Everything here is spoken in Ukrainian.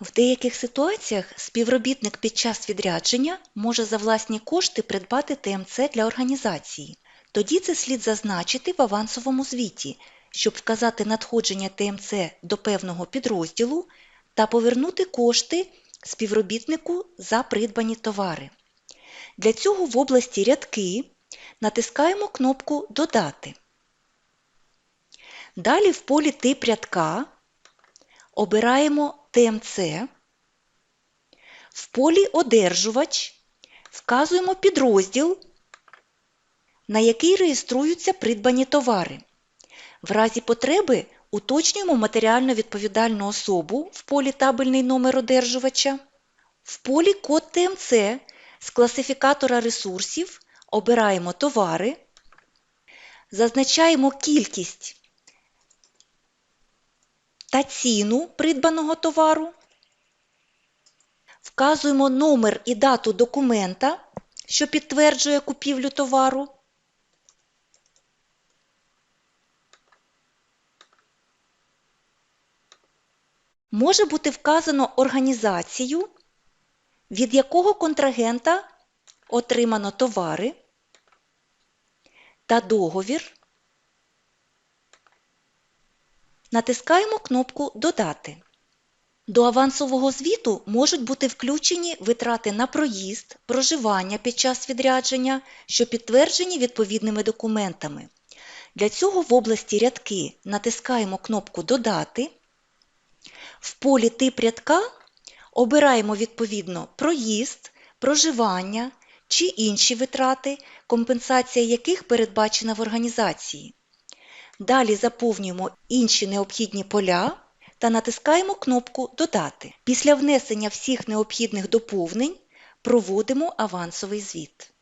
В деяких ситуаціях співробітник під час відрядження може за власні кошти придбати ТМЦ для організації. Тоді це слід зазначити в авансовому звіті, щоб вказати надходження ТМЦ до певного підрозділу та повернути кошти співробітнику за придбані товари. Для цього в області рядки натискаємо кнопку Додати. Далі в полі Тип рядка обираємо ТМЦ. В полі Одержувач вказуємо підрозділ, на який реєструються придбані товари. В разі потреби уточнюємо матеріально відповідальну особу в полі Табельний номер одержувача. В полі Код ТМЦ з класифікатора ресурсів обираємо товари, зазначаємо кількість та ціну придбаного товару, вказуємо номер і дату документа, що підтверджує купівлю товару. Може бути вказано організацію, від якого контрагента отримано товари та договір. Натискаємо кнопку Додати. До авансового звіту можуть бути включені витрати на проїзд, проживання під час відрядження, що підтверджені відповідними документами. Для цього в області рядки натискаємо кнопку Додати. В полі Тип рядка обираємо відповідно проїзд, проживання чи інші витрати, компенсація яких передбачена в організації. Далі заповнюємо інші необхідні поля та натискаємо кнопку Додати. Після внесення всіх необхідних доповнень проводимо авансовий звіт.